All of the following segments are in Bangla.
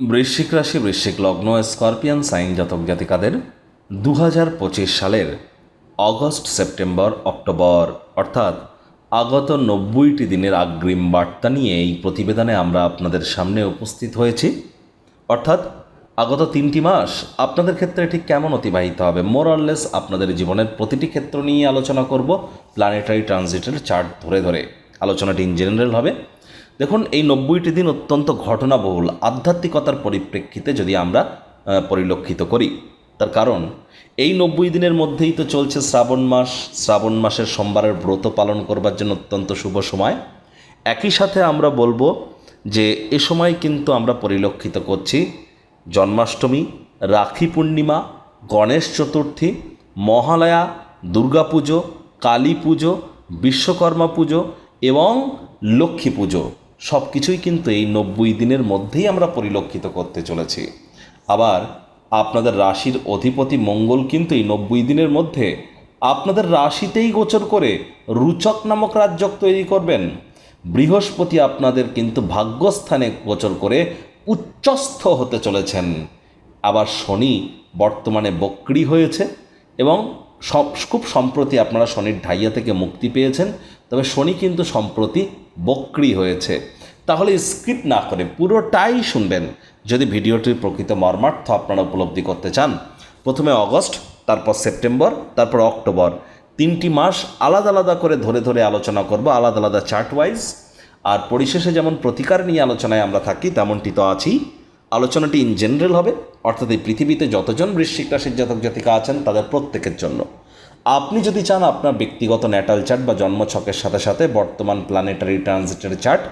বৃশ্চিক রাশি, বৃশ্চিক লগ্ন, স্করপিয়ান, সাইন জাতক জাতিকাদের দু হাজার পঁচিশ সালের অগস্ট, সেপ্টেম্বর, অক্টোবর, অর্থাৎ আগত নব্বইটি দিনের আগ্রিম বার্তা নিয়ে এই প্রতিবেদনে আমরা আপনাদের সামনে উপস্থিত হয়েছি। অর্থাৎ আগত তিনটি মাস আপনাদের ক্ষেত্রে ঠিক কেমন অতিবাহিত হবে? মোরললেস আপনাদের জীবনের প্রতিটি ক্ষেত্র নিয়ে আলোচনা করব। প্ল্যানেটারি ট্রানজিটের চার্ট ধরে ধরে। আলোচনাটি ইন জেনারেল হবে। দেখুন, এই নব্বইটি দিন অত্যন্ত ঘটনাবহুল, আধ্যাত্মিকতার পরিপ্রেক্ষিতে যদি আমরা পরিলক্ষিত করি। তার কারণ, এই নব্বই দিনের মধ্যেই তো চলছে শ্রাবণ মাস। শ্রাবণ মাসের সোমবারের ব্রত পালন করবার জন্য অত্যন্ত শুভ সময়। একই সাথে আমরা বলব যে, এ সময় কিন্তু আমরা পরিলক্ষিত করছি জন্মাষ্টমী, রাখি পূর্ণিমা, গণেশ চতুর্থী, মহালয়া দুর্গাপুজো কালী পুজো, বিশ্বকর্মা পুজো এবং লক্ষ্মী পুজো। সব কিছুই কিন্তু এই নব্বই দিনের মধ্যেই আমরা পরিলক্ষিত করতে চলেছি। আবার আপনাদের রাশির অধিপতি মঙ্গল কিন্তু এই নব্বই দিনের মধ্যে আপনাদের রাশিতেই গোচর করে রুচক নামক রাজ্যক তৈরি করবেন। বৃহস্পতি আপনাদের কিন্তু ভাগ্যস্থানে গোচর করে উচ্চস্থ হতে চলেছেন। আবার শনি বর্তমানে বক্রি হয়েছে এবং সব, খুব সম্প্রতি আপনারা শনির ঢাইয়া থেকে মুক্তি পেয়েছেন। তবে শনি কিন্তু সম্প্রতি বক্রি হয়েছে। তাহলে স্কিপ না করে পুরোটাই শুনবেন। যদি ভিডিওটির প্রকৃত মর্মার্থ আপনারা উপলব্ধি করতে চান, প্রথমে অগস্ট, তারপর সেপ্টেম্বর, তারপর অক্টোবর। তিনটি মাস আলাদা আলাদা করে ধরে ধরে আলোচনা করব, আলাদা আলাদা চার্ট ওয়াইজ আর পরিশেষে যেমন প্রতিকার নিয়ে আলোচনায় আমরা থাকি, তেমনটি তো আছেই। আলোচনাটি ইন জেনারেল হবে, অর্থাৎ এই পৃথিবীতে যতজন বৃশ্চিক রাশির জাতক জাতিকা আছেন, তাদের প্রত্যেকের জন্য। আপনি যদি চান আপনার ব্যক্তিগত ন্যাটাল চার্ট বা জন্মছকের সাথে সাথে বর্তমান প্ল্যানেটারি ট্রানজিটের চার্ট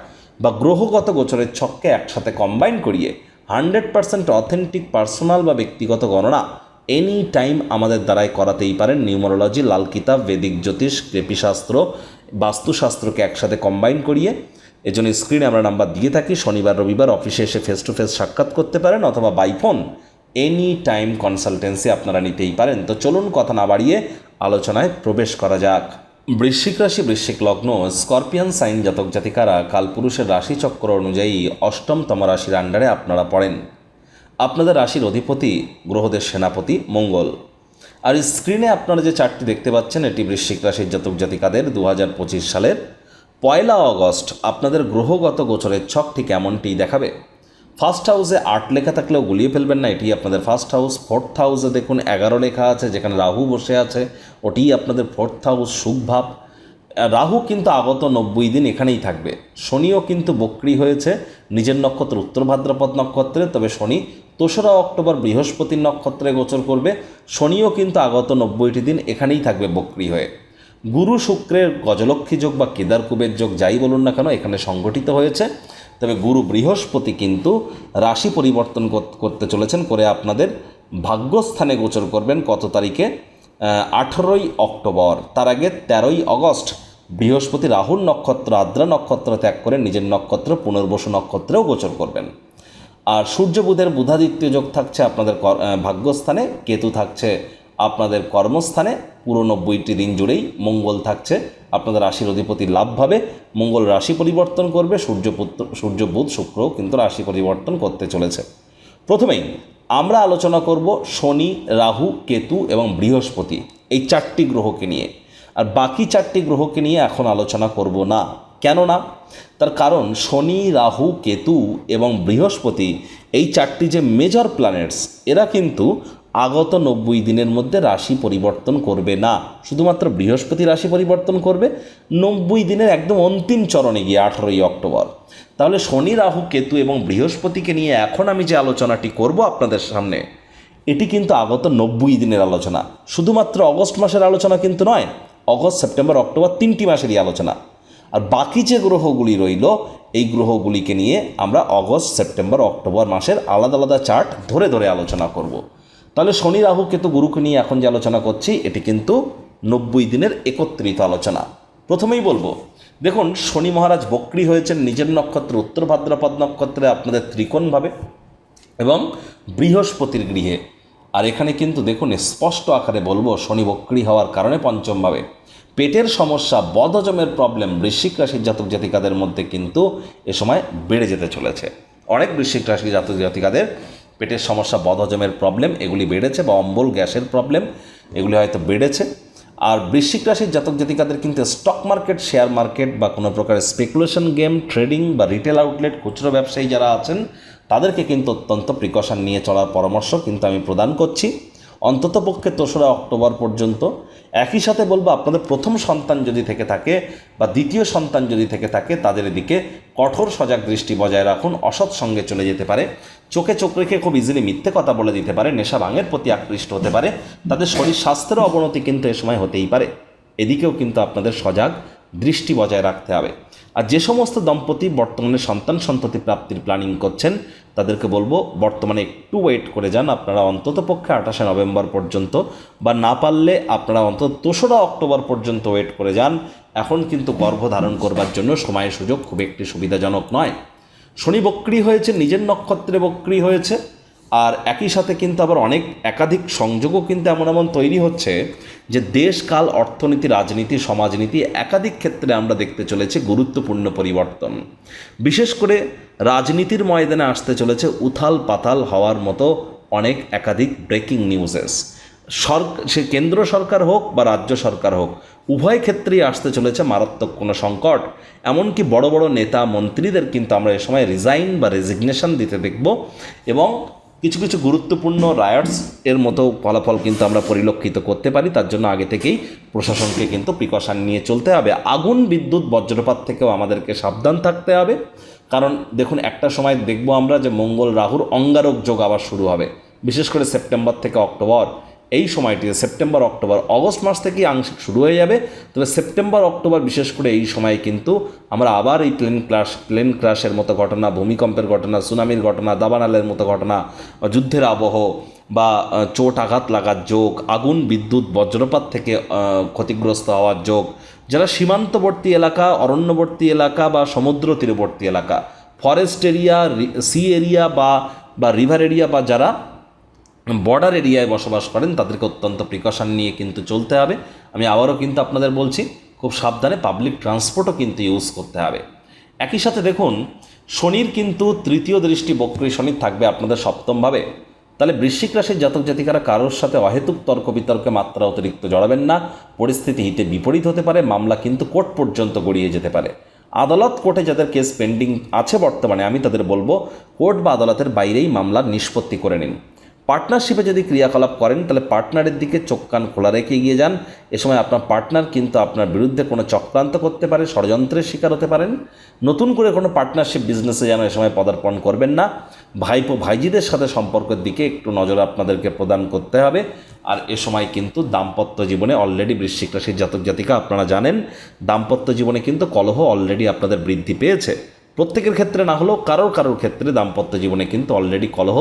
বা গ্রহগত গোচরের ছককে একসাথে কম্বাইন করিয়ে হান্ড্রেড পার্সেন্ট অথেন্টিক পার্সোনাল বা ব্যক্তিগত গণনা এনি টাইম আমাদের দ্বারাই করাতেই পারেন নিউমারোলজি, লাল কিতাব, বেদিক জ্যোতিষ, কৃপিশাস্ত্র, বাস্তুশাস্ত্রকে একসাথে কম্বাইন করিয়ে এজন্য স্ক্রিনে আমরা নাম্বার দিয়ে থাকি। শনিবার, রবিবার অফিসে এসে ফেস টু ফেস সাক্ষাৎ করতে পারেন অথবা by phone any time consultancy আপনারা নিতেই পারেন। তো চলুন কথা না বাড়িয়ে আলোচনায় প্রবেশ করা যাক। বৃশ্চিক রাশি, বৃশ্চিক লগ্ন, স্করপিয়ান সাইন জাতক জাতিকারা কালপুরুষের রাশিচক্র অনুযায়ী অষ্টমতম রাশির আন্ডারে আপনারা পড়েন। আপনাদের রাশির অধিপতি গ্রহদের সেনাপতি মঙ্গল। আর স্ক্রিনে আপনারা যে চারটি দেখতে পাচ্ছেন, এটি বৃশ্চিক রাশির জাতক জাতিকাদের দু হাজার পঁচিশ সালের পয়লা অগস্ট আপনাদের গ্রহগত গোচরের ছক ঠিক এমনটিই দেখাবে? ফার্স্ট হাউসে আট লেখা থাকলেও গুলিয়ে ফেলবেন না এটি আপনাদের ফার্স্ট হাউস ফোর্থ হাউসে দেখুন, এগারো লেখা আছে, যেখানে রাহু বসে আছে, ওটিই আপনাদের ফোর্থ হাউস সুখভাব রাহু কিন্তু আগত নব্বই দিন এখানেই থাকবে। শনিও কিন্তু বক্রি হয়েছে, নিজের নক্ষত্র উত্তর ভাদ্রপদ নক্ষত্রে, তবে শনি দোসরা অক্টোবর বৃহস্পতির নক্ষত্রে গোচর করবে। শনিও কিন্তু আগত নব্বইটি দিন এখানেই থাকবে বক্রি হয়ে। গুরু শুক্রের গজলক্ষ্মী যোগ বা কেদার কুবের যোগ, যাই বলুন না কেন, এখানে সংগঠিত হয়েছে। তবে গুরু বৃহস্পতি কিন্তু রাশি পরিবর্তন করতে চলেছেন, করে আপনাদের ভাগ্যস্থানে গোচর করবেন কত তারিখে? আঠেরোই অক্টোবর। তার আগে তেরোই অগস্ট, বৃহস্পতি রাহুল নক্ষত্র, আদ্রা নক্ষত্র ত্যাগ করে নিজের নক্ষত্র পুনর্বসু নক্ষত্রেও গোচর করবেন। আর সূর্য, বুধের বুধাদিত্য যোগ থাকছে আপনাদের ভাগ্যস্থানে, কেতু থাকছে আপনাদের কর্মস্থানে পুরো নব্বইটি দিন জুড়েই মঙ্গল থাকছে। আপনাদের রাশির অধিপতি লাভভাবে মঙ্গল রাশি পরিবর্তন করবে। সূর্যপুত্র সূর্য বুধ শুক্রও কিন্তু রাশি পরিবর্তন করতে চলেছে। প্রথমেই আমরা আলোচনা করব শনি, রাহু, কেতু এবং বৃহস্পতি এই চারটি গ্রহকে নিয়ে। আর বাকি চারটি গ্রহকে নিয়ে এখন আলোচনা করব না। কেন না তার কারণ শনি, রাহু, কেতু এবং বৃহস্পতি এই চারটি যে মেজর প্ল্যানেটস এরা কিন্তু আগত নব্বই দিনের মধ্যে রাশি পরিবর্তন করবে না। শুধুমাত্র বৃহস্পতি রাশি পরিবর্তন করবে। নব্বই দিনের একদম অন্তিম চরণে গিয়ে আঠেরোই অক্টোবর। তাহলে শনি, রাহু, কেতু এবং বৃহস্পতিকে নিয়ে এখন আমি যে আলোচনাটি করব আপনাদের সামনে, এটি কিন্তু আগত নব্বই দিনের আলোচনা। শুধুমাত্র অগস্ট মাসের আলোচনা কিন্তু নয়, অগস্ট, সেপ্টেম্বর, অক্টোবর তিনটি মাসেরই আলোচনা। আর বাকি যে গ্রহগুলি রইল, এই গ্রহগুলিকে নিয়ে আমরা অগস্ট, সেপ্টেম্বর, অক্টোবর মাসের আলাদা আলাদা চার্ট ধরে ধরে আলোচনা করব। তাহলে শনি রাহু কেতু গুরুকে নিয়ে এখন যে আলোচনা করছি, এটি কিন্তু নব্বই দিনের একত্রিত আলোচনা। প্রথমেই বলব, দেখুন, শনি মহারাজ বক্রি হয়েছেন নিজের নক্ষত্র, উত্তর ভাদ্রপদ নক্ষত্রে আপনাদের ত্রিকোণভাবে এবং বৃহস্পতির গৃহে। আর এখানে কিন্তু দেখুন, স্পষ্ট আকারে বলব, শনি বক্রি হওয়ার কারণে পঞ্চমভাবে পেটের সমস্যা, বদহজমের প্রবলেম বৃশ্চিক রাশির জাতক জাতিকাদের মধ্যে কিন্তু এ সময় বেড়ে যেতে চলেছে। অনেক বৃশ্চিক রাশি জাতক জাতিকাদের পেটের সমস্যা, বদহজমের প্রবলেম এগুলি বেড়েছে বা অম্বল গ্যাসের প্রবলেম এগুলি হয়তো বেড়েছে। আর বৃশ্চিক রাশির জাতক জাতিকাদের কিন্তু স্টক মার্কেট শেয়ার মার্কেট বা কোনো প্রকার স্পেকুলেশন গেম ট্রেডিং বা রিটেল আউটলেট খুচরো ব্যবসায়ী যারা আছেন, তাদেরকে কিন্তু অত্যন্ত প্রিকশন নিয়ে চলার পরামর্শ কিন্তু আমি প্রদান করছি। অন্ততপক্ষে তোসরা অক্টোবর পর্যন্ত একই সাথে বলব, আপনাদের প্রথম সন্তান যদি থেকে থাকে বা দ্বিতীয় সন্তান যদি থেকে থাকে, তাদের দিকে কঠোর সজাগ দৃষ্টি বজায় রাখুন, অসৎ সঙ্গে চলে যেতে পারে। চোখে চোখ রেখে খুব ইজিলি মিথ্যে কথা বলে দিতে পারে, নেশা ভাঙের প্রতি আকৃষ্ট হতে পারে। তাদের শরীর স্বাস্থ্যেরও অবনতি কিন্তু এ সময় হতেই পারে। এদিকেও কিন্তু আপনাদের সজাগ দৃষ্টি বজায় রাখতে হবে। আর যে সমস্ত দম্পতি বর্তমানে সন্তান সন্ততি প্রাপ্তির প্ল্যানিং করছেন তাদেরকে বলব, বর্তমানে একটু ওয়েট করে যান। আপনারা অন্তত পক্ষে আঠাশে নভেম্বর পর্যন্ত বা না পারলে আপনারা অন্তত দোসরা অক্টোবর পর্যন্ত ওয়েট করে যান। এখন কিন্তু গর্ভধারণ করবার জন্য সময় সুযোগ খুব একটি সুবিধাজনক নয়। শনি বক্রি হয়েছে, নিজের নক্ষত্রে বক্রি হয়েছে। আর একই সাথে কিন্তু আবার অনেক একাধিক সংযোগও কিন্তু এমন এমন তৈরি হচ্ছে যে দেশ, কাল, অর্থনীতি, রাজনীতি, সমাজনীতি একাধিক ক্ষেত্রে আমরা দেখতে চলেছি গুরুত্বপূর্ণ পরিবর্তন। বিশেষ করে রাজনীতির ময়দানে আসতে চলেছে উথাল পাতাল হওয়ার মতো অনেক একাধিক ব্রেকিং নিউজেস সরকার সে কেন্দ্র সরকার হোক বা রাজ্য সরকার হোক, উভয় ক্ষেত্রেই আসতে চলেছে মারাত্মক কোনো সংকট। এমনকি বড় বড় নেতা, মন্ত্রীদের কিন্তু আমরা এ সময় রিজাইন বা রেজিগনেশন দিতে দেখব এবং কিছু কিছু গুরুত্বপূর্ণ রায়টস এর মতো ফলাফল কিন্তু আমরা পরিলক্ষিত করতে পারি, তার জন্য আগে থেকেই প্রশাসনকে কিন্তু প্রিকশন নিয়ে চলতে হবে। আগুন, বিদ্যুৎ, বজ্রপাত থেকেও আমাদেরকে সাবধান থাকতে হবে। কারণ দেখুন, একটা সময় দেখব আমরা যে মঙ্গল রাহুর অঙ্গারক যোগ আবার শুরু হবে, বিশেষ করে সেপ্টেম্বর থেকে অক্টোবর। এই সময়টিতে সেপ্টেম্বর, অক্টোবর, অগস্ট মাস থেকেই আংশিক শুরু হয়ে যাবে। তবে সেপ্টেম্বর, অক্টোবর বিশেষ করে এই সময় কিন্তু আমরা আবার এই প্লেন ক্রাশ প্লেন ক্রাশের মতো ঘটনা, ভূমিকম্পের ঘটনা সুনামির ঘটনা, দাবানালের মতো ঘটনা, যুদ্ধের আবহ বা চোট আঘাত লাগার যোগ, আগুন, বিদ্যুৎ, বজ্রপাত থেকে ক্ষতিগ্রস্ত হওয়ার যোগ, যারা সীমান্তবর্তী এলাকা, অরণ্যবর্তী এলাকা বা সমুদ্র তীরবর্তী এলাকা ফরেস্ট এরিয়া সি এরিয়া বা বা রিভার এরিয়া বা যারা বর্ডার এরিয়ায় বসবাস করেন, তাদেরকে অত্যন্ত প্রিকশন নিয়ে কিন্তু চলতে হবে। আমি আবারও কিন্তু আপনাদের বলছি, খুব সাবধানে পাবলিক ট্রান্সপোর্টও কিন্তু ইউজ করতে হবে। একই সাথে দেখুন, শনির কিন্তু তৃতীয় দৃষ্টি বক্রী শনির থাকবে আপনাদের সপ্তমভাবে। তাহলে বৃশ্চিক রাশির জাতক জাতিকারা কারোর সাথে অহেতুক তর্ক বিতর্কে মাত্রা অতিরিক্ত জড়াবেন না। পরিস্থিতি হিতে বিপরীত হতে পারে, মামলা কিন্তু কোর্ট পর্যন্ত গড়িয়ে যেতে পারে। আদালত কোর্টে যাদের কেস পেন্ডিং আছে বর্তমানে, আমি তাদের বলব, কোর্ট বা আদালতের বাইরেই মামলার নিষ্পত্তি করে নিন। পার্টনারশিপে যদি ক্রিয়াকলাপ করেন, তাহলে পার্টনারের দিকে চোখ কান খোলা রেখে এগিয়ে যান। এ সময় আপনার পার্টনার কিন্তু আপনার বিরুদ্ধে কোনো চক্রান্ত করতে পারে, ষড়যন্ত্রের শিকার হতে পারেন। নতুন করে কোনো পার্টনারশিপ বিজনেসে যেন এ সময় পদার্পণ করবেন না। ভাইপো, ভাইজিদের সাথে সম্পর্কের দিকে একটু নজর আপনাদেরকে প্রদান করতে হবে। আর এ সময় কিন্তু দাম্পত্য জীবনে অলরেডি বৃশ্চিক রাশির জাতক জাতিকা আপনারা জানেন, দাম্পত্য জীবনে কিন্তু কলহ অলরেডি আপনাদের বৃদ্ধি পেয়েছে। প্রত্যেকের ক্ষেত্রে না হলেও কারোর কারোর ক্ষেত্রে দাম্পত্য জীবনে কিন্তু অলরেডি কলহ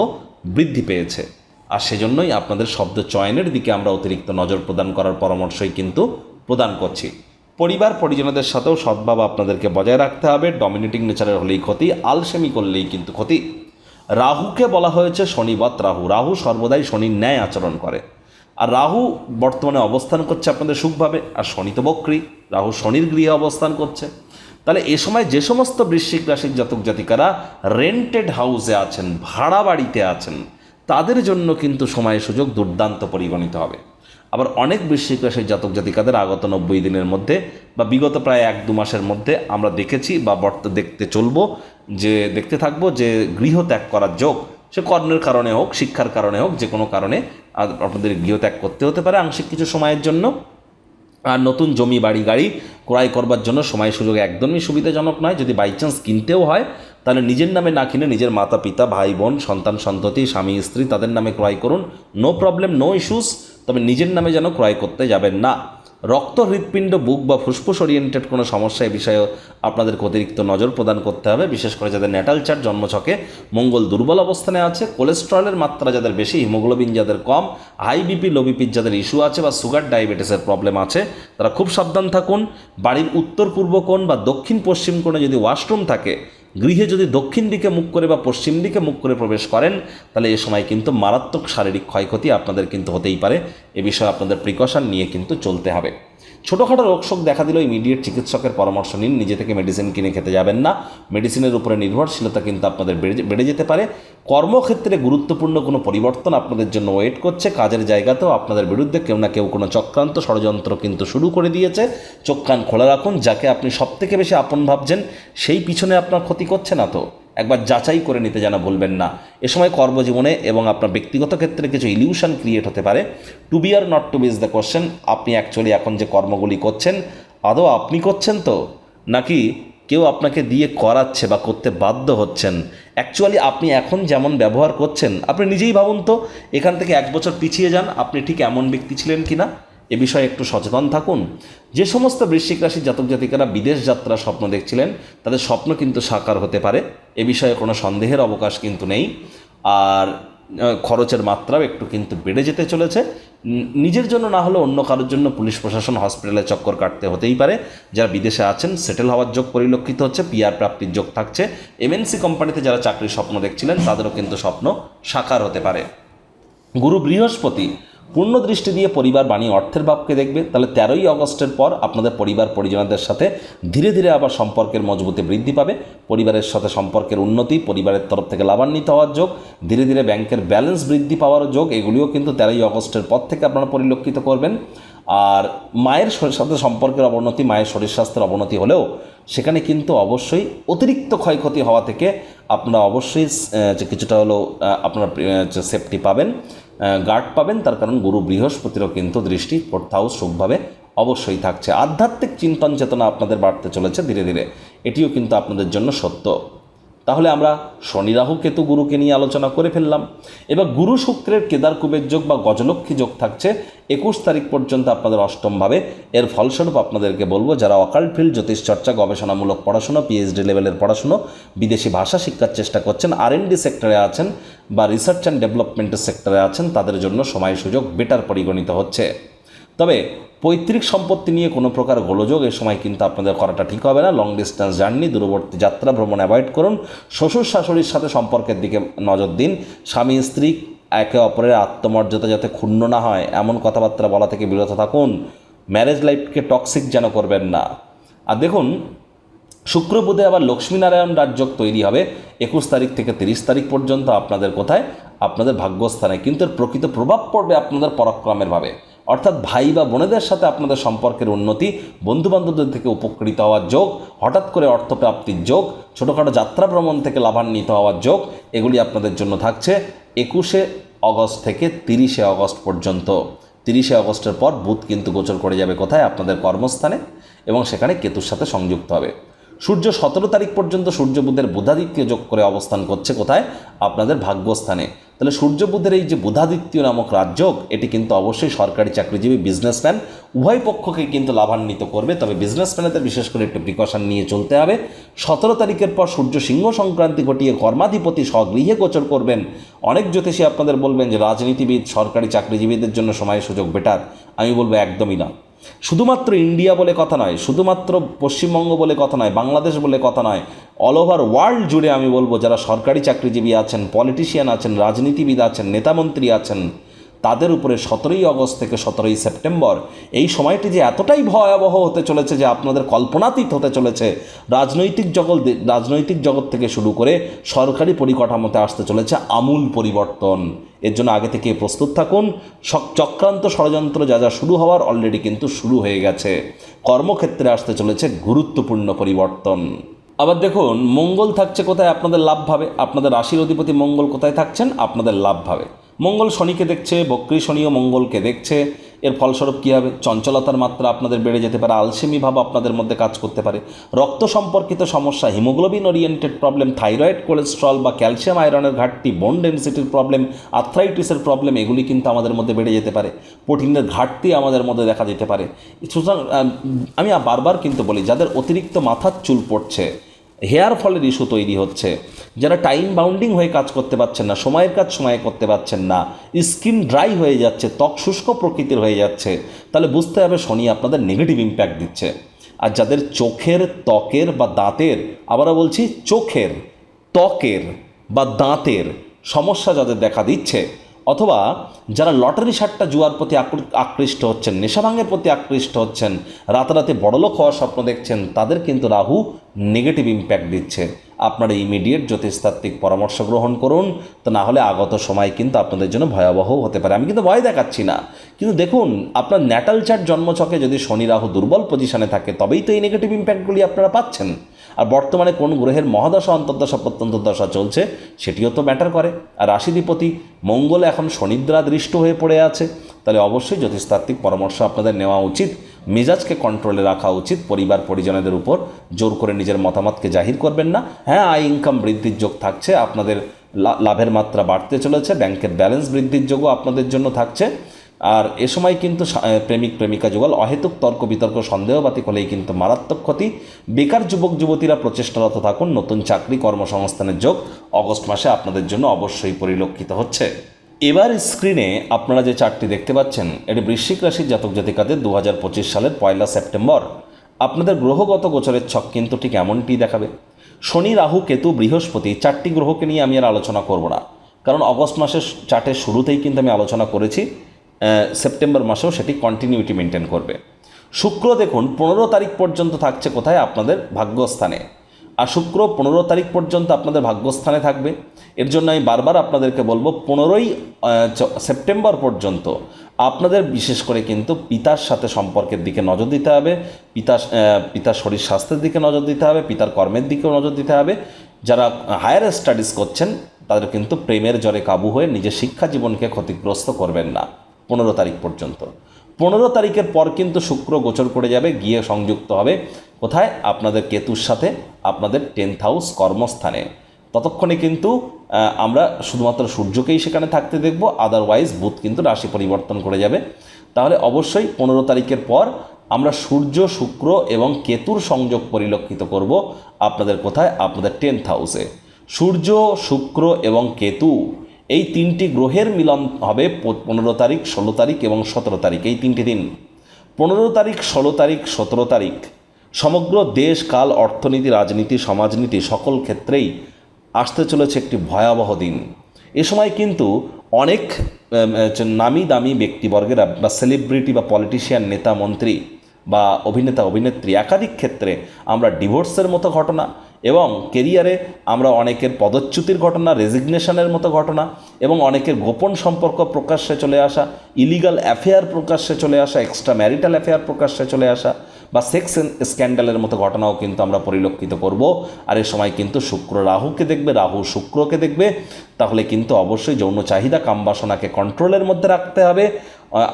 বৃদ্ধি পেয়েছে। আর সেজন্যই আপনাদের শব্দ চয়নের দিকে আমরা অতিরিক্ত নজর প্রদান করার পরামর্শই কিন্তু প্রদান করছি। পরিবার পরিজনদের সাথেও সদ্ভাব আপনাদেরকে বজায় রাখতে হবে। ডমিনেটিং নেচারের হলেই ক্ষতি আলসেমি করলেই কিন্তু ক্ষতি। রাহুকে বলা হয়েছে শনিবত রাহু। রাহু সর্বদাই শনির ন্যায় আচরণ করে। আর রাহু বর্তমানে অবস্থান করছে আপনাদের সুখভাবে, আর শনি তো বক্রী। রাহু শনির গৃহে অবস্থান করছে। তাহলে এ সময় যে সমস্ত বৃশ্চিক রাশির জাতক জাতিকারা রেন্টেড হাউসে আছেন, ভাড়া বাড়িতে আছেন তাদের জন্য কিন্তু সময় সুযোগ দুর্দান্ত পরিগণিত হবে। আবার অনেক বৃশ্চিক রাশির জাতক জাতিকাদের আগত নব্বই দিনের মধ্যে বা বিগত প্রায় এক দু মাসের মধ্যে আমরা দেখেছি বা বর্ত, দেখতে চলবো যে, দেখতে থাকব যে, গৃহ ত্যাগ করার যোগ সে কর্মের কারণে হোক, শিক্ষার কারণে হোক, যে কোনো কারণে আপনাদের গৃহ ত্যাগ করতে হতে পারে আংশিক কিছু সময়ের জন্য। আর নতুন জমি, বাড়ি, গাড়ি ক্রয় করবার জন্য সময় সুযোগ একদমই সুবিধাজনক নয়। যদি বাই চান্স কিনতেও হয় তাহলে নিজের নামে না কিনে নিজের মাতা, পিতা, ভাই, বোন, সন্তান, সন্ততি, স্বামী, স্ত্রী তাদের নামে ক্রয় করুন। নো প্রবলেম নো ইস্যুস তবে নিজের নামে যেন ক্রয় করতে যাবেন না। রক্ত, হৃৎপিণ্ড, বুক বা ফুসফুস ওরিয়েন্টেড কোনো সমস্যা এ বিষয়ে আপনাদেরকে অতিরিক্ত নজর প্রদান করতে হবে। বিশেষ করে যাদের ন্যাটাল চার্ট জন্মছকে মঙ্গল দুর্বল অবস্থানে আছে কোলেস্ট্রলের মাত্রা যাদের বেশি হিমোগ্লোবিন যাদের কম হাই বিপি লো বিপির যাদের ইস্যু আছে বা সুগার ডায়াবেটিসের প্রবলেম আছে, তারা খুব সাবধান থাকুন। বাড়ির উত্তর পূর্ব কোণ বা দক্ষিণ পশ্চিম কোণে যদি ওয়াশরুম থাকে গৃহে যদি দক্ষিণ দিকে মুখ করে বা পশ্চিম দিকে মুখ করে প্রবেশ করেন, তাহলে এ সময় কিন্তু মারাত্মক শারীরিক ক্ষয়ক্ষতি আপনাদের কিন্তু হতেই পারে। এ বিষয়ে আপনাদের প্রিকশন নিয়ে কিন্তু চলতে হবে। ছোটোখাটো রোগশোক দেখা দিলেও ইমিডিয়েট চিকিৎসকের পরামর্শ নিন। নিজে থেকে মেডিসিন কিনে খেতে যাবেন না। মেডিসিনের উপরে নির্ভরশীলতা কিন্তু আপনাদের বেড়ে বেড়ে যেতে পারে। কর্মক্ষেত্রে গুরুত্বপূর্ণ কোনো পরিবর্তন আপনাদের জন্য ওয়েট করছে। কাজের জায়গাতেও আপনাদের বিরুদ্ধে কেউ না কেউ কোনো চক্রান্ত ষড়যন্ত্র কিন্তু শুরু করে দিয়েছে। চোখ কান খোলা রাখুন, যাকে আপনি সবথেকে বেশি আপন ভাবছেন, সেই পিছনে আপনার ক্ষতি করছে না তো? একবার যাচাই করে নিতে যেন বলবেন না। এ সময় কর্মজীবনে এবং আপনার ব্যক্তিগত ক্ষেত্রে কিছু ইলিউশন ক্রিয়েট হতে পারে। To be or not to be is the question আপনি অ্যাকচুয়ালি এখন যে কর্মগুলি করছেন, আদৌ আপনি করছেন তো? নাকি কেউ আপনাকে দিয়ে করাচ্ছে বা করতে বাধ্য হচ্ছেন? অ্যাকচুয়ালি আপনি এখন যেমন ব্যবহার করছেন, আপনি নিজেই ভাবুন তো, এখান থেকে এক বছর পিছিয়ে যান, আপনি ঠিক এমন ব্যক্তি ছিলেন কি না এ বিষয়ে একটু সচেতন থাকুন। যে সমস্ত বৃশ্চিক রাশির জাতক জাতিকারা বিদেশ যাত্রার স্বপ্ন দেখছিলেন, তাদের স্বপ্ন কিন্তু সাকার হতে পারে। এ বিষয়ে কোনো সন্দেহের অবকাশ কিন্তু নেই। আর খরচের মাত্রাও একটু কিন্তু বেড়ে যেতে চলেছে। নিজের জন্য না হলে অন্য কারোর জন্য পুলিশ প্রশাসন হসপিটালে চক্কর কাটতে হতেই পারে। যারা বিদেশে আছেন সেটেল হওয়ার যোগ পরিলক্ষিত হচ্ছে পিআর প্রাপ্তির যোগ থাকছে। এমএনসি কোম্পানিতে যারা চাকরির স্বপ্ন দেখছিলেন, তাদেরও কিন্তু স্বপ্ন সাকার হতে পারে। গুরু বৃহস্পতি পূর্ণ দৃষ্টি দিয়ে পরিবার বাণী অর্থের ভাবকে দেখবে, তাহলে তেরোই আগস্টের পর আপনাদের পরিবার পরিজনদের সাথে ধীরে ধীরে আবার সম্পর্কের মজবুতি বৃদ্ধি পাবে। পরিবারের সাথে সম্পর্কের উন্নতি, পরিবারের তরফ থেকে লাভান্বিত হওয়ার যোগ, ধীরে ধীরে ব্যাংকের ব্যালেন্স বৃদ্ধি পাওয়ার যোগ, এগুলিও কিন্তু তেরোই আগস্টের পর থেকে আপনারা পরিলক্ষিত করবেন। আর মায়ের সাথে সম্পর্কের অবনতি, মায়ের শরীর স্বাস্থ্যের অবনতি হলেও সেখানে কিন্তু অবশ্যই অতিরিক্ত ক্ষয়ক্ষতি হওয়া থেকে আপনারা অবশ্যই কিছুটা হলেও আপনারা সেফটি পাবেন। গার্ড পাবেন। তার কারণ গুরু বৃহস্পতিরও কিন্তু দৃষ্টি হাউস সুখভাবে অবশ্যই থাকছে। আধ্যাত্মিক চিন্তন চেতনা আপনাদের বাড়তে চলেছে ধীরে ধীরে। এটিও কিন্তু আপনাদের জন্য সত্য। তাহলে আমরা শনি রাহু কেতু গুরুকে নিয়ে আলোচনা করে ফেললাম। এবার গুরু শুক্রের কেদার কুবের যোগ বা গজলক্ষ্মী যোগ থাকছে, একুশ তারিখ পর্যন্ত আপনাদের অষ্টমভাবে। এর ফলস্বরূপ আপনাদেরকে বলব, যারা অকাল ফিল্ড জ্যোতিষ চর্চা, গবেষণামূলক পড়াশুনো পিএইচডি লেভেলের পড়াশুনো, বিদেশি ভাষা শিক্ষার চেষ্টা করছেন আর সেক্টরে আছেন বা রিসার্চ অ্যান্ড ডেভেলপমেন্টের সেক্টরে আছেন, তাদের জন্য সময় সুযোগ বেটার পরিগণিত হচ্ছে। তবে পৈতৃক সম্পত্তি নিয়ে কোনো প্রকার গোলযোগ এ সময় কিন্তু আপনাদের করাটা ঠিক হবে না। লং ডিস্টেন্স জার্নি দূরবর্তী যাত্রা, ভ্রমণ অ্যাভয়েড করুন। শ্বশুর শাশুড়ির সাথে সম্পর্কের দিকে নজর দিন। স্বামী, স্ত্রী একে অপরের আত্মমর্যাদা যাতে ক্ষুণ্ণ না হয়, এমন কথাবার্তা বলা থেকে বিরত থাকুন। ম্যারেজ লাইফকে টক্সিক যেন করবেন না। আর দেখুন, শুক্র, বুধে আবার লক্ষ্মীনারায়ণ রাজযোগ তৈরি হবে। একুশ তারিখ থেকে তিরিশ তারিখ পর্যন্ত আপনাদের কোথায়? আপনাদের ভাগ্যস্থানে। কিন্তু এর প্রকৃত প্রভাব পড়বে আপনাদের পরাক্রমের ভাবে। অর্থাৎ ভাই বা বোনেদের সাথে আপনাদের সম্পর্কের উন্নতি, বন্ধুবান্ধবদের থেকে উপকৃত হওয়ার যোগ, হঠাৎ করে অর্থপ্রাপ্তির যোগ, ছোটোখাটো যাত্রা ভ্রমণ থেকে লাভান্বিত হওয়ার যোগ, এগুলি আপনাদের জন্য থাকছে একুশে অগস্ট থেকে তিরিশে অগস্ট পর্যন্ত। তিরিশে অগস্টের পর বুধ কিন্তু গোচর করে যাবে কোথায়? আপনাদের কর্মস্থানে এবং সেখানে কেতুর সাথে সংযুক্ত হবে। সূর্য সতেরো তারিখ পর্যন্ত সূর্য বুধের বুধাদিত্য যোগ করে অবস্থান করছে কোথায়? আপনাদের ভাগ্যস্থানে। তাহলে সূর্য বুধের এই যে বুধাদিত্য নামক রাজযোগ, এটি কিন্তু অবশ্যই সরকারি চাকরিজীবী বিজনেসম্যান উভয় পক্ষকে কিন্তু লাভান্বিত করবে। তবে বিজনেসম্যানেদের বিশেষ করে একটু প্রিকশন নিয়ে চলতে হবে। সতেরো তারিখের পর সূর্য সিংহ সংক্রান্তি ঘটিয়ে কর্মাধিপতি স্বগৃহে গোচর করবেন। অনেক জ্যোতিষী আপনাদের বলবেন যে, রাজনীতিবিদ, সরকারি চাকরিজীবীদের জন্য সময় সুযোগ বেটার আমি বলব একদমই না। শুধুমাত্র ইন্ডিয়া বলে কথা নয়, শুধুমাত্র পশ্চিমবঙ্গ বলে কথা নয়, বাংলাদেশ বলে কথা নয় অল ওভার ওয়ার্ল্ড জুড়ে আমি বলব, যারা সরকারি চাকরিজীবী আছেন পলিটিশিয়ান আছেন, রাজনীতিবিদ আছেন, নেতামন্ত্রী আছেন তাদের উপরে সতেরোই আগস্ট থেকে সতেরোই সেপ্টেম্বর। এই সময়টি যে এতটাই ভয়াবহ হতে চলেছে যে আপনাদের কল্পনাতীত হতে চলেছে, রাজনৈতিক জগৎ রাজনৈতিক জগৎ থেকে শুরু করে সরকারি পরিকাঠামোতে আসতে চলেছে আমূল পরিবর্তন। এর জন্য আগে থেকে প্রস্তুত থাকুন। চক্রান্ত ষড়যন্ত্র যা যা শুরু হওয়ার অলরেডি কিন্তু শুরু হয়ে গেছে। কর্মক্ষেত্রে আসতে চলেছে গুরুত্বপূর্ণ পরিবর্তন। আবার দেখুন, মঙ্গল থাকছে কোথায়? আপনাদের লাভ ভাবে। আপনাদের রাশির অধিপতি মঙ্গল কোথায় থাকছেন? আপনাদের লাভ ভাবে। মঙ্গল শনিকে দেখছে, বক্রী শনিও মঙ্গলকে দেখছে। এর ফলস্বরূপ কী হবে? চঞ্চলতার মাত্রা আপনাদের বেড়ে যেতে পারে, আলসেমি ভাব আপনাদের মধ্যে কাজ করতে পারে। রক্ত সম্পর্কিত সমস্যা, haemoglobin oriented problem thyroid cholesterol বা ক্যালসিয়াম আয়রনের ঘাটতি বোন ডেন্সিটির প্রবলেম আর্থ্রাইটিসের প্রবলেম এগুলি কিন্তু আমাদের মধ্যে বেড়ে যেতে পারে। প্রোটিনের ঘাটতি আমাদের মধ্যে দেখা যেতে পারে। সুতরাং আমি বারবার কিন্তু বলি, যাদের অতিরিক্ত মাথার চুল পড়ছে হেয়ার ফলের ইস্যু তৈরি হচ্ছে। যারা টাইম বাউন্ডিং হয়ে কাজ করতে পারছেন না, সময়ের কাজ সময়ে করতে পারছেন না, স্কিন ড্রাই হয়ে যাচ্ছে, ত্বক শুষ্ক প্রকৃতির হয়ে যাচ্ছে। তাহলে বুঝতে হবে শনি আপনাদের নেগেটিভ ইম্প্যাক্ট দিচ্ছে। আর যাদের চোখের, ত্বকের বা দাঁতের, আবারও বলছি চোখের, ত্বকের বা দাঁতের সমস্যা যাদের দেখা দিচ্ছে অথবা যারা লটারি সাট্টা জুয়ার প্রতি আকৃ- আকৃষ্ট হচ্ছেন, নেশাভাঙের প্রতি আকৃষ্ট হচ্ছেন, রাতারাতি বড়লোক হওয়ার স্বপ্ন দেখছেন, তাদের কিন্তু রাহু নেগেটিভ ইম্প্যাক্ট দিচ্ছে। আপনারা ইমিডিয়েট জ্যোতিষতাত্ত্বিক পরামর্শ গ্রহণ করুন, তো না হলে আগত সময় কিন্তু আপনাদের জন্য ভয়াবহ হতে পারে। আমি কিন্তু ভয় দেখাচ্ছি না। কিন্তু দেখুন, আপনার ন্যাটাল চার্ট জন্মছকে যদি শনি রাহু দুর্বল পজিশনে থাকে, তবেই তো এই নেগেটিভ ইম্প্যাক্টগুলি আপনারা পাচ্ছেন। আর বর্তমানে কোন গ্রহের মহাদশা, অন্তর্দশা প্রত্যন্ত দশা চলছে সেটিও তো ম্যাটার করে। আর রাশিধিপতি মঙ্গল এখন শনিদ্রা দৃষ্ট হয়ে পড়ে আছে। তাহলে অবশ্যই জ্যোতিষতাত্ত্বিক পরামর্শ আপনাদের নেওয়া উচিত। মেজাজকে কন্ট্রোলে রাখা উচিত। পরিবার, পরিজনদের উপর জোর করে নিজের মতামতকে জাহির করবেন না। হ্যাঁ আয় ইনকাম বৃদ্ধির যোগ থাকছে, আপনাদের লাভের মাত্রা বাড়তে চলেছে ব্যাংকের ব্যালেন্স বৃদ্ধির যোগও আপনাদের জন্য থাকছে। আর এ সময় কিন্তু প্রেমিক, প্রেমিকা যুগল, অহেতুক তর্ক, বিতর্ক সন্দেহবাতিক হলেই কিন্তু মারাত্মক ক্ষতি। বেকার যুবক, যুবতীরা প্রচেষ্টারত থাকুন। নতুন চাকরি, কর্মসংস্থানের যোগ অগস্ট মাসে আপনাদের জন্য অবশ্যই পরিলক্ষিত হচ্ছে। এবার স্ক্রিনে আপনারা যে চারটি দেখতে পাচ্ছেন, এটি বৃশ্চিক রাশির জাতক জাতিকাদের দু হাজার পঁচিশ সালের পয়লা সেপ্টেম্বর। আপনাদের গ্রহগত গোচরের ছক কিন্তু ঠিক এমনটি দেখাবে। শনি, রাহু, কেতু, বৃহস্পতি চারটি গ্রহকে নিয়ে আমি আর আলোচনা করব না। কারণ অগস্ট মাসের চার্টের শুরুতেই কিন্তু আমি আলোচনা করেছি। সেপ্টেম্বর মাসেও সেটি কন্টিনিউটি মেনটেন করবে। শুক্র দেখুন, পনেরো তারিখ পর্যন্ত থাকছে কোথায়? আপনাদের ভাগ্যস্থানে। আর শুক্র পনেরো তারিখ পর্যন্ত আপনাদের ভাগ্যস্থানে থাকবে। এর জন্য আমি বারবার আপনাদেরকে বলব, পনেরোই সেপ্টেম্বর পর্যন্ত আপনাদের বিশেষ করে কিন্তু পিতার সাথে সম্পর্কের দিকে নজর দিতে হবে পিতা পিতার শরীর স্বাস্থ্যের দিকে নজর দিতে হবে, পিতার কর্মের দিকেও নজর দিতে হবে। যারা হায়ার স্টাডিজ করছেন, তাদের কিন্তু প্রেমের জ্বরে কাবু হয়ে নিজের শিক্ষা জীবনকে ক্ষতিগ্রস্ত করবেন না। পনেরো তারিখ পর্যন্ত। পনেরো তারিখের পর কিন্তু শুক্র গোচর করে যাবে, গিয়ে সংযুক্ত হবে। কোথায়? আপনাদের কেতুর সাথে, আপনাদের টেন্থ হাউস কর্মস্থানে। ততক্ষণে কিন্তু আমরা শুধুমাত্র সূর্যকেই সেখানে থাকতে দেখব আদারওয়াইজ বুধ কিন্তু রাশি পরিবর্তন করে যাবে। তাহলে অবশ্যই পনেরো তারিখের পর আমরা সূর্য, শুক্র এবং কেতুর সংযোগ পরিলক্ষিত করব। আপনাদের কোথায়? আপনাদের টেন্থ হাউসে সূর্য, শুক্র এবং কেতু এই তিনটি গ্রহের মিলন হবে পনেরো তারিখ, ষোলো তারিখ এবং সতেরো তারিখ, এই তিনটি দিন। পনেরো তারিখ, ষোলো তারিখ, সতেরো তারিখ। সমগ্র দেশ, কাল, অর্থনীতি, রাজনীতি, সমাজনীতি সকল ক্ষেত্রেই আসতে চলেছে একটি ভয়াবহ দিন। এ সময় কিন্তু অনেক নামি দামি ব্যক্তিবর্গের বা সেলিব্রিটি বা পলিটিশিয়ান নেতা, মন্ত্রী বা অভিনেতা, অভিনেত্রী একাধিক ক্ষেত্রে আমরা ডিভোর্সের মতো ঘটনা এবং কেরিয়ারে আমরা অনেকের পদচ্যুতির ঘটনা রেজিগনেশনের মতো ঘটনা এবং অনেকের গোপন সম্পর্ক প্রকাশ্যে চলে আসা ইলিগাল অ্যাফেয়ার প্রকাশ্যে চলে আসা এক্সট্রা ম্যারিটাল অ্যাফেয়ার প্রকাশ্যে চলে আসা বা সেক্স স্ক্যান্ডালের মতো ঘটনাও কিন্তু আমরা পরিলক্ষিত করব। আর এ সময় কিন্তু শুক্র রাহুকে দেখবে, রাহু শুক্রকে দেখবে। তাহলে কিন্তু অবশ্যই যৌন চাহিদা কামবাসনাকে কন্ট্রোলের মধ্যে রাখতে হবে।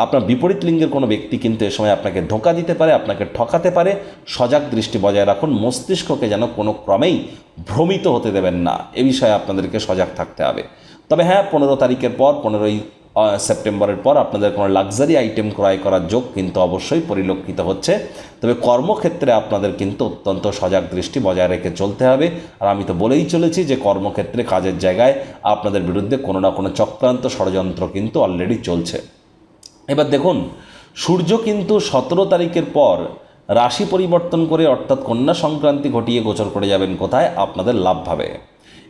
আপনার বিপরীত লিঙ্গের কোনো ব্যক্তি কিন্তু এ সময় আপনাকে ধোকা দিতে পারে, আপনাকে ঠকাতে পারে। সজাগ দৃষ্টি বজায় রাখুন। মস্তিষ্ককে যেন কোনো ক্রমেই ভ্রমিত হতে দেবেন না। এ বিষয়ে আপনাদেরকে সজাগ থাকতে হবে। তবে হ্যাঁ পনেরো তারিখের পর, পনেরোই সেপ্টেম্বরের পর আপনাদের কোনো লাক্সারি আইটেম ক্রয় করার যোগ কিন্তু অবশ্যই পরিলক্ষিত হচ্ছে। তবে কর্মক্ষেত্রে আপনাদের কিন্তু অত্যন্ত সজাগ দৃষ্টি বজায় রেখে চলতে হবে। আর আমি তো বলেই চলেছি যে কর্মক্ষেত্রে কাজের জায়গায় আপনাদের বিরুদ্ধে কোনো না কোনো চক্রান্ত ষড়যন্ত্র কিন্তু অলরেডি চলছে। এবার দেখুন, সূর্য কিন্তু সতেরো তারিখের পর রাশি পরিবর্তন করে অর্থাৎ কন্যা সংক্রান্তি ঘটিয়ে গোচর করে যাবেন কোথায়? আপনাদের লাভভাবে।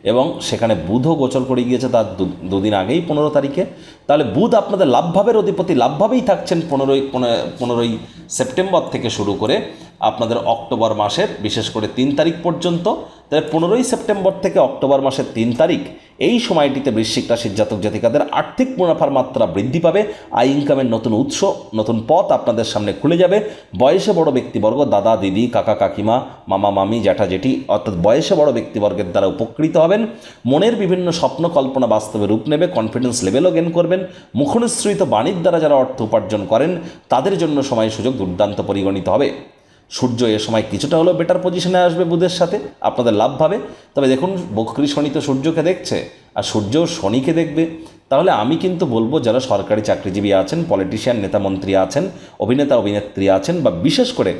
এবং সেখানে বুধও গোচর করে গিয়েছে তার দুদিন আগেই, পনেরো তারিখে। তাহলে বুধ আপনাদের লাভভাবের অধিপতি, লাভভাবেই থাকছেন পনেরোই, পনে- পনেরোই সেপ্টেম্বর থেকে শুরু করে আপনাদের অক্টোবর মাসের, বিশেষ করে তিন তারিখ পর্যন্ত। তাহলে পনেরোই সেপ্টেম্বর থেকে অক্টোবর মাসের তিন তারিখ, এই সময়টিতে বৃশ্চিক রাশির জাতক জাতিকাদের আর্থিক মুনাফার মাত্রা বৃদ্ধি পাবে। আয় ইনকামের নতুন উৎস, নতুন পথ আপনাদের সামনে খুলে যাবে। বয়সে বড় ব্যক্তিবর্গ দাদা, দিদি, কাকা, কাকিমা, মামা, মামি জ্যাঠা জেঠি অর্থাৎ বয়সে বড় ব্যক্তিবর্গের দ্বারা উপকৃত হবেন। মনের বিভিন্ন স্বপ্ন কল্পনা বাস্তবে রূপ নেবে কনফিডেন্স লেভেলও গেন করবেন। মুখনিসৃত বাণীর দ্বারা যারা অর্থ উপার্জন করেন, তাদের জন্য সময় সুযোগ দুর্দান্ত পরিগণিত হবে। সূর্য এ সময় কিছুটা হলেও বেটার পজিশনে আসবে বুধের সাথে, আপনাদের লাভ পাবে তবে দেখুন, বকরি শনি তো সূর্যকে দেখছে, আর সূর্য শনিকে দেখবে। তাহলে আমি কিন্তু বলব, যারা সরকারি চাকরিজীবী আছেন পলিটিশিয়ান নেতা মন্ত্রী আছেন, অভিনেতা, অভিনেত্রী আছেন, বা বিশেষ করে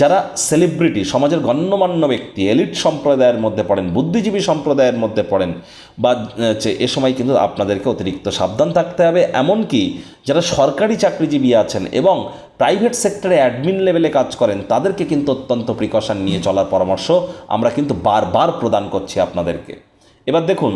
যারা সেলিব্রিটি সমাজের গণ্যমান্য ব্যক্তি এলিট সম্প্রদায়ের মধ্যে পড়েন, বুদ্ধিজীবী সম্প্রদায়ের মধ্যে পড়েন, বা এ সময় কিন্তু আপনাদেরকে অতিরিক্ত সাবধান থাকতে হবে। এমনকি যারা সরকারি চাকরিজীবী আছেন এবং প্রাইভেট সেক্টরে অ্যাডমিন লেভেলে কাজ করেন, তাদেরকে কিন্তু অত্যন্ত প্রিকশন নিয়ে চলার পরামর্শ আমরা কিন্তু বারবার প্রদান করছি আপনাদেরকে। এবার দেখুন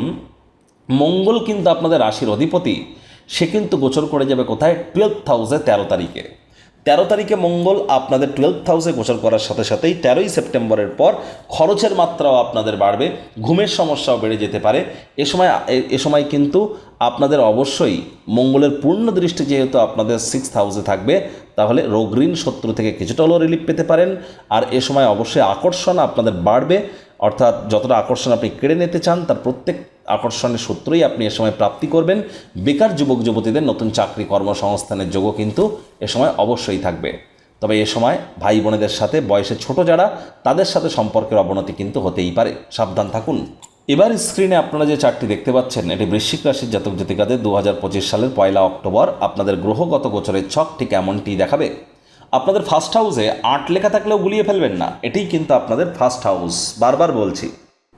মঙ্গল কিন্তু আপনাদের রাশির অধিপতি। সে কিন্তু গোচর করে যাবে কোথায়? টুয়েলভ হাউসে তেরো তারিখে। তেরো তারিখে মঙ্গল আপনাদের টুয়েলভ হাউসে গোচর করার সাথে সাথেই তেরোই সেপ্টেম্বরের পর খরচের মাত্রাও আপনাদের বাড়বে, ঘুমের সমস্যাও বেড়ে যেতে পারে। এ সময়, এ- সময় কিন্তু আপনাদের অবশ্যই মঙ্গলের পূর্ণ দৃষ্টি যেহেতু আপনাদের সিক্স হাউসে থাকবে, তাহলে রোগ ঋণ শত্রু থেকে কিছুটা হলেও রিলিফ পেতে পারেন। আর এ সময় অবশ্যই আকর্ষণ আপনাদের বাড়বে অর্থাৎ যতটা আকর্ষণ আপনি কেড়ে নিতে চান, তার প্রত্যেক আকর্ষণের সূত্রই আপনি এ সময় প্রাপ্তি করবেন। বেকার যুবক, যুবতীদের নতুন চাকরি কর্মসংস্থানের যোগও কিন্তু এ সময় অবশ্যই থাকবে। তবে এ সময় ভাই বোনেদের সাথে, বয়সে ছোট যারা, তাদের সাথে সম্পর্কের অবনতি কিন্তু হতেই পারে। সাবধান থাকুন। এবার স্ক্রিনে আপনারা যে চারটি দেখতে পাচ্ছেন, এটি বৃশ্চিক রাশির জাতক জাতিকাদের দু হাজার পঁচিশ সালের পয়লা অক্টোবর। আপনাদের গ্রহগত গোচরের ছক ঠিক এমনটি দেখাবে। আপনাদের ফার্স্ট হাউসে আট লেখা থাকলেও গুলিয়ে ফেলবেন না। এটাই কিন্তু আপনাদের ফার্স্ট হাউস বারবার বলছি।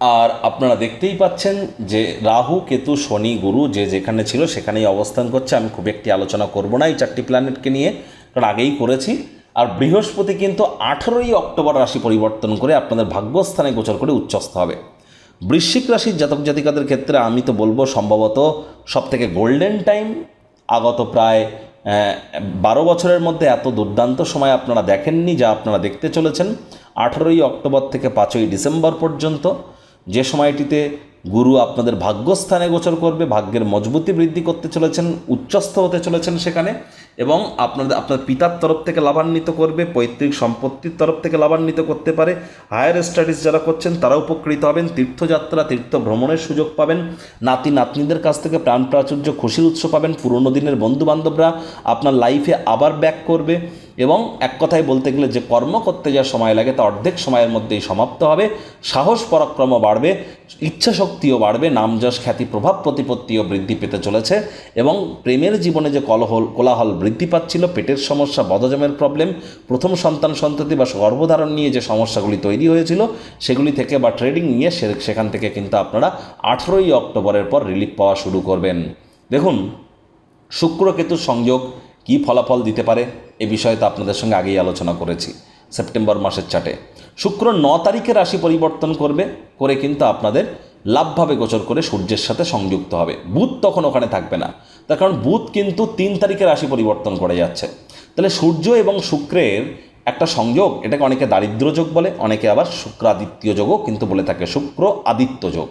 আর আপনারা দেখতেই পাচ্ছেন যে রাহু, কেতু, শনি, গুরু যে যেখানে ছিল সেখানেই অবস্থান করছে। আমি খুব একটি আলোচনা করব না এই চারটি প্ল্যানেটকে নিয়ে, কারণ আগেই করেছি। আর বৃহস্পতি কিন্তু আঠেরোই অক্টোবর রাশি পরিবর্তন করে আপনাদের ভাগ্যস্থানে গোচর করে উচ্চস্থ হবে। বৃশ্চিক রাশির জাতক জাতিকাদের ক্ষেত্রে আমি তো বলব সম্ভবত সব থেকে গোল্ডেন টাইম আগত প্রায় বারো বছরের মধ্যে এত দুর্দান্ত সময় আপনারা দেখেননি যা আপনারা দেখতে চলেছেন। আঠেরোই অক্টোবর থেকে পাঁচই ডিসেম্বর পর্যন্ত যে সময়টিতে গুরু আপনাদের ভাগ্যস্থানে গোচর করবে, ভাগ্যের মজবুতি বৃদ্ধি করতে চলেছেন, উচ্চস্থ হতে চলেছেন সেখানে, এবং আপনাদের, আপনার পিতার তরফ থেকে লাভান্বিত করবে, পৈতৃক সম্পত্তির তরফ থেকে লাভান্বিত করতে পারে হায়ার স্টাডিজ যারা করছেন তারা উপকৃত হবেন, তীর্থযাত্রা, তীর্থ ভ্রমণের সুযোগ পাবেন, নাতি, নাতনিদের কাছ থেকে প্রাণ প্রাচুর্য, খুশির উৎস পাবেন, পুরনো দিনের বন্ধু বান্ধবরা আপনার লাইফে আবার ব্যাক করবে এবং এক কথায় বলতে গেলে যে কর্ম করতে যা সময় লাগে তা অর্ধেক সময়ের মধ্যেই সমাপ্ত হবে, সাহস পরাক্রম বাড়বে ইচ্ছা শক্তিও বাড়বে, নামযশ, খ্যাতি, প্রভাব প্রতিপত্তিও বৃদ্ধি পেতে চলেছে এবং প্রেমের জীবনে যে কলহল, কোলাহল বৃদ্ধি পাচ্ছিল, পেটের সমস্যা বদজমের প্রবলেম প্রথম সন্তান সন্ততি বা গর্ভধারণ নিয়ে যে সমস্যাগুলি তৈরি হয়েছিল, সেগুলি থেকে বা ট্রেডিং নিয়ে সেখান থেকে কিন্তু আপনারা আঠেরোই অক্টোবরের পর রিলিফ পাওয়া শুরু করবেন। দেখুন, শুক্র কেতুর সংযোগ কী ফলাফল দিতে পারে? এ বিষয়ে তো আপনাদের সঙ্গে আগেই আলোচনা করেছি, সেপ্টেম্বর মাসের চাটে। শুক্র ন তারিখে রাশি পরিবর্তন করবে, করে কিন্তু আপনাদের লাভভাবে গোচর করে সূর্যের সাথে সংযুক্ত হবে। বুধ তখন ওখানে থাকবে না। তার কারণ বুধ কিন্তু তিন তারিখে রাশি পরিবর্তন করে যাচ্ছে। তাহলে সূর্য এবং শুক্রের একটা সংযোগ, এটাকে অনেকে দারিদ্র যোগ বলে, অনেকে আবার শুক্র শুক্রাদিত্য যোগও কিন্তু বলে থাকে, শুক্র আদিত্য যোগ।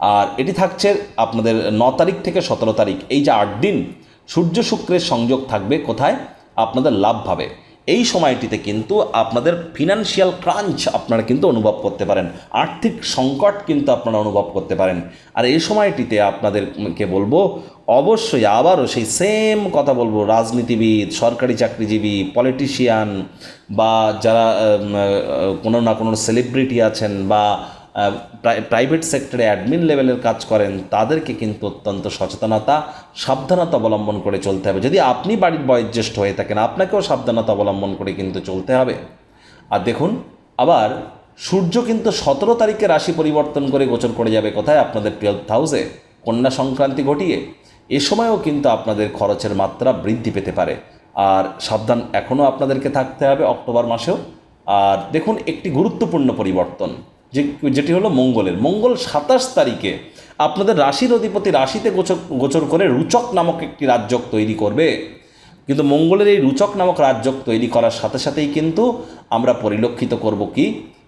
আর এটি থাকছে আপনাদের ন তারিখ থেকে সতেরো তারিখ। এই যে আট দিন সূর্য শুক্রের সংযোগ থাকবে কোথায়? আপনাদের লাভ ভাবে। এই সময়টিতে কিন্তু আপনাদের ফিনান্সিয়াল ক্রাঞ্চ আপনারা কিন্তু অনুভব করতে পারেন। আর্থিক সংকট কিন্তু আপনারা অনুভব করতে পারেন। আর এই সময়টিতে আপনাদেরকে বলব, অবশ্যই আবারও সেই সেম কথা বলব, রাজনীতিবিদ, সরকারি চাকরিজীবী পলিটিশিয়ান বা যারা কোনো না কোনো সেলিব্রিটি আছেন বা প্রাইভেট সেক্টরে অ্যাডমিন লেভেলের কাজ করেন, তাদেরকে কিন্তু অত্যন্ত সচেতনতা, সাবধানতা অবলম্বন করে চলতে হবে। যদি আপনি বাড়ির বয়োজ্যেষ্ঠ হয়ে থাকেন, আপনাকেও সাবধানতা অবলম্বন করে কিন্তু চলতে হবে। আর দেখুন, আবার সূর্য কিন্তু সতেরো তারিখে রাশি পরিবর্তন করে গোচর করে যাবে কোথায়? আপনাদের টুয়েলভ হাউসে কন্যা সংক্রান্তি ঘটিয়ে এ সময়ও কিন্তু আপনাদের খরচের মাত্রা বৃদ্ধি পেতে পারে। আর সাবধান এখনও আপনাদেরকে থাকতে হবে অক্টোবর মাসেও। আর দেখুন, একটি গুরুত্বপূর্ণ পরিবর্তন। যে, যেটি হলো মঙ্গলের। মঙ্গল সাতাশ তারিখে আপনাদের রাশির অধিপতি রাশিতে গোচর গোচর করে রুচক নামক একটি রাজ্যক তৈরি করবে। কিন্তু মঙ্গলের এই রুচক নামক রাজ্যক তৈরি করার সাথে সাথেই কিন্তু আমরা পরিলক্ষিত করব কি?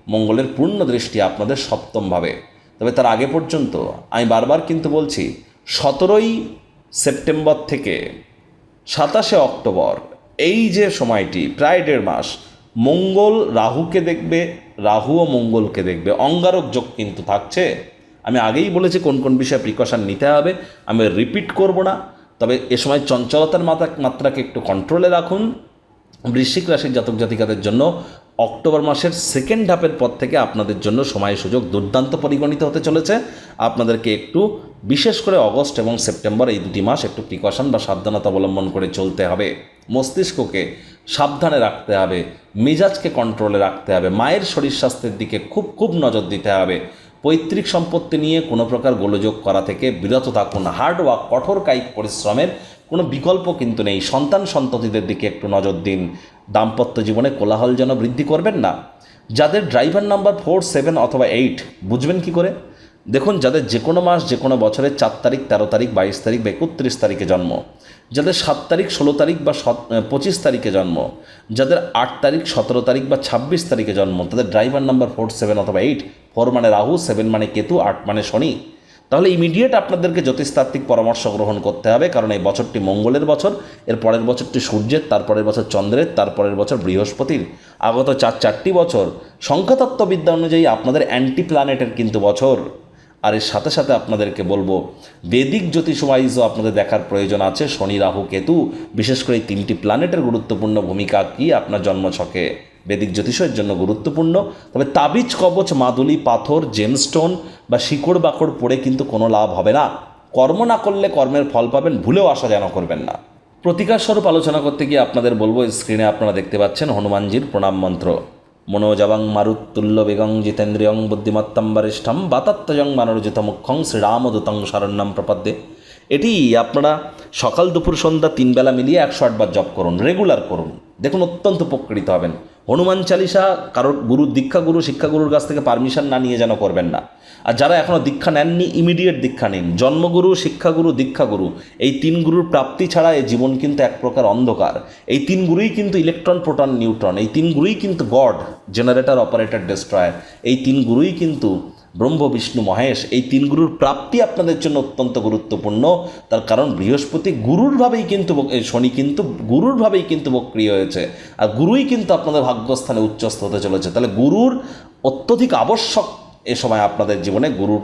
মঙ্গলের পূর্ণ দৃষ্টি আপনাদের সপ্তমভাবে তবে তার আগে পর্যন্ত আমি বারবার কিন্তু বলছি, সতেরোই সেপ্টেম্বর থেকে সাতাশে অক্টোবর, এই যে সময়টি, প্রায় দেড় মাস, মঙ্গল রাহুকে দেখবে রাহু ও মঙ্গলকে দেখবে। অঙ্গারক যোগ কিন্তু থাকছে। আমি আগেই বলেছি কোন কোন বিষয়ে প্রিকশন নিতে হবে। আমি রিপিট করব না। তবে এ সময় চঞ্চলতার মাত্রা মাত্রাকে একটু কন্ট্রোলে রাখুন। বৃশ্চিক রাশির জাতক জাতিকাদের জন্য অক্টোবর মাসের সেকেন্ড হাফের পর থেকে আপনাদের জন্য সময় সুযোগ দুর্দান্ত পরিগণিত হতে চলেছে। আপনাদেরকে একটু, বিশেষ করে অগস্ট এবং সেপ্টেম্বর এই দুটি মাস একটু প্রিকশন বা সাবধানতা অবলম্বন করে চলতে হবে। মস্তিষ্ককে সাবধানে রাখতে হবে, মেজাজকে কন্ট্রোলে রাখতে হবে, মায়ের শরীর স্বাস্থ্যের দিকে খুব খুব নজর দিতে হবে। পৈতৃক সম্পত্তি নিয়ে কোনো প্রকার গোলযোগ করা থেকে বিরত থাকুন। হার্ড ওয়ার্ক, কঠোর কায়িক পরিশ্রমের কোনো বিকল্প কিন্তু নেই। সন্তান সন্ততিদের দিকে একটু নজর দিন। দাম্পত্য জীবনে কোলাহল যেন বৃদ্ধি করবেন না। যাদের ড্রাইভার নাম্বার ফোর, সেভেন অথবা এইট, বুঝবেন কি করে? দেখুন, যাদের যে কোনো মাস যে কোনো বছরের চার তারিখ, তেরো তারিখ, বাইশ তারিখ বা একত্রিশ তারিখে জন্ম। যাদের সাত তারিখ, ষোলো তারিখ বা পঁচিশ তারিখে জন্ম, যাদের আট তারিখ, সতেরো তারিখ বা ছাব্বিশ তারিখে জন্ম, তাদের ড্রাইভার নাম্বার ফোর সেভেন অথবা এইট ফোর মানে রাহু সেভেন মানে কেতু, আট মানে শনি। তাহলে ইমিডিয়েট আপনাদেরকে জ্যোতিষতাত্ত্বিক পরামর্শ গ্রহণ করতে হবে, কারণ এই বছরটি মঙ্গলের বছর, এর পরের বছরটি সূর্যের তারপরের বছর চন্দ্রের তারপরের বছর বৃহস্পতির। আগত চার চারটি বছর সংখ্যাতত্ত্ববিদ্যা অনুযায়ী আপনাদের অ্যান্টি প্ল্যানেটের কিন্তু বছর। আর এর সাথে সাথে আপনাদেরকে বলব, বেদিক জ্যোতিষ ওয়াইজও আপনাদের দেখার প্রয়োজন আছে শনি, রাহু, কেতু। বিশেষ করে এই তিনটি প্ল্যানেটের গুরুত্বপূর্ণ ভূমিকা কি, আপনার জন্মছকে বেদিক জ্যোতিষের জন্য গুরুত্বপূর্ণ। তবে তাবিজ, কবচ, মাদুলি, পাথর জেমস্টোন বা শিকড় বাকড় পড়ে কিন্তু কোনো লাভ হবে না। কর্ম না করলে কর্মের ফল পাবেন, ভুলেও আশা যেন করবেন না। প্রতিকার স্বরূপ আলোচনা করতে গিয়ে আপনাদের বলব স্ক্রিনে আপনারা দেখতে পাচ্ছেন হনুমানজির প্রণাম মন্ত্র। মনোজবং মারুত্তুল্য বেগং জিতেন্দ্রিয়ং বুদ্ধিমত্তম বরিষ্ঠম বাতাত্তজং মানরজিত মুখ্যং শ্রীরামদূতং শরণ্যম প্রপদ্যে। এটি আপনারা সকাল দুপুর সন্ধ্যা তিনবেলা মিলিয়ে একশো আটবার জপ করুন রেগুলার করুন। দেখুন, অত্যন্ত উপকৃত হবেন। হনুমান চালিসা কারোর গুরু, দীক্ষাগুরু, শিক্ষাগুরুর কাছ থেকে পারমিশন না নিয়ে যেন করবেন না। আর যারা এখনও দীক্ষা নেননি ইমিডিয়েট দীক্ষা নিন। জন্মগুরু, শিক্ষাগুরু, দীক্ষাগুরু। এই তিন গুরুর প্রাপ্তি ছাড়া এই জীবন কিন্তু এক প্রকার অন্ধকার। এই তিন গুরুই কিন্তু ইলেকট্রন, প্রোটন, নিউট্রন। এই তিন গুরুই কিন্তু গড, জেনারেটর, অপারেটর, ডেস্ট্রয়ার। এই তিন গুরুই কিন্তু ব্রহ্ম, বিষ্ণু, মহেশ। এই তিন গুরুর প্রাপ্তি আপনাদের জন্য অত্যন্ত গুরুত্বপূর্ণ। তার কারণ বৃহস্পতি গুরুরভাবেই কিন্তু শনি কিন্তু গুরুরভাবেই কিন্তু বক্রিয় হয়েছে। আর গুরুই কিন্তু আপনাদের ভাগ্যস্থানে উচ্চস্থ হতে চলেছে। তাহলে গুরুর অত্যধিক আবশ্যক এ সময় আপনাদের জীবনে গুরুর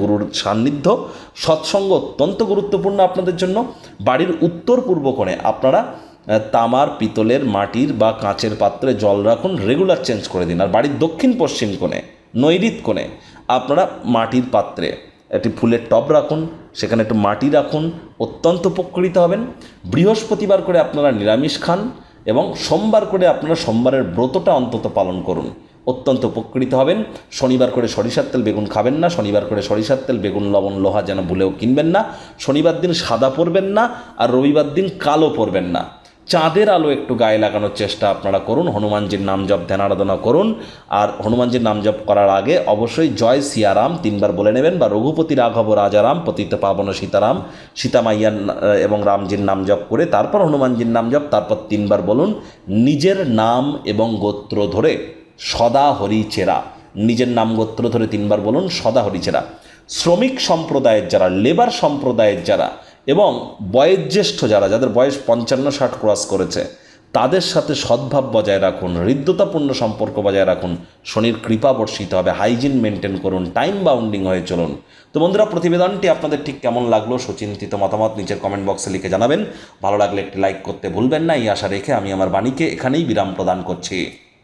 গুরুর সান্নিধ্য, সৎসঙ্গ অত্যন্ত গুরুত্বপূর্ণ আপনাদের জন্য। বাড়ির উত্তর পূর্ব কোণে আপনারা তামার, পিতলের, মাটির বা কাঁচের পাত্রে জল রাখুন, রেগুলার চেঞ্জ করে দিন। আর বাড়ির দক্ষিণ পশ্চিম কোণে নৈরিত কোণে আপনারা মাটির পাত্রে একটি ফুলের টব রাখুন, সেখানে একটু মাটি রাখুন, অত্যন্ত উপকৃত হবেন। বৃহস্পতিবার করে আপনারা নিরামিষ খান এবং সোমবার করে আপনারা সোমবারের ব্রতটা অন্তত পালন করুন। অত্যন্ত উপকৃত হবেন। শনিবার করে সরিষার তেল বেগুন খাবেন না। শনিবার করে সরিষার তেল বেগুন, লবণ, লোহা যেন ভুলেও কিনবেন না। শনিবার দিন সাদা পরবেন না আর রবিবার দিন কালো পরবেন না। চাঁদের আলো একটু গায়ে লাগানোর চেষ্টা আপনারা করুন। হনুমানজির নাম জপ, ধ্যান আরাধনা করুন। আর হনুমানজির নাম জপ করার আগে অবশ্যই জয় সিয়ারাম তিনবার বলে নেবেন বা রঘুপতি রাঘব, রাজারাম, পতিত পাবন সীতারাম সীতামাইয়ার এবং রামজির নাম জপ করে তারপর হনুমানজির নাম জপ, তারপর তিনবার বলুন নিজের নাম এবং গোত্র ধরে। সদা হরি চেরা। নিজের নাম গোত্র ধরে তিনবার বলুন সদা হরি চেরা। শ্রমিক সম্প্রদায়ের যারা, লেবার সম্প্রদায়ের যারা এবং বয়োজ্যেষ্ঠ যারা, যাদের বয়স পঞ্চান্ন ষাট ক্রস করেছে, তাদের সাথে সদ্ভাব বজায় রাখুন, হৃদ্যতাপূর্ণ সম্পর্ক বজায় রাখুন, শনির কৃপা বর্ষিত হবে, হাইজিন মেনটেন করুন, টাইম বাউন্ডিং হয়ে চলুন। তো বন্ধুরা, প্রতিবেদনটি আপনাদের ঠিক কেমন লাগল সুচিন্তিত মতামত নিচের কমেন্ট বক্সে লিখে জানাবেন। ভালো লাগলে একটি লাইক করতে ভুলবেন না, এই আশা রেখে আমি আমার বাণীকে এখানেই বিরাম প্রদান করছি।